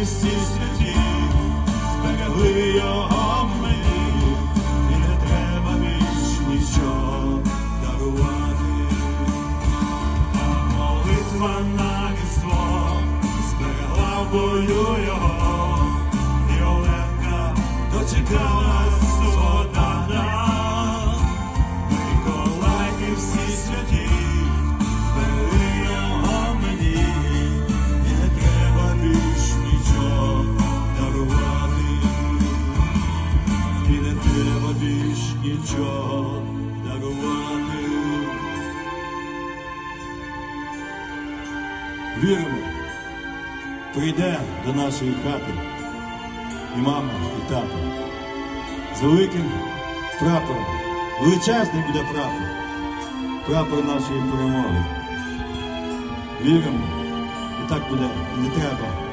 і всі святі зберегли його мені, і не треба більш нічого дарувати. А молитва на різдво зберегла бою його, більш нічого дарувати. Віримо, прийде до нашої хати і мама, і тато з великим прапором. Величезний буде прапор, прапор нашої перемоги. Віримо, і так буде, не треба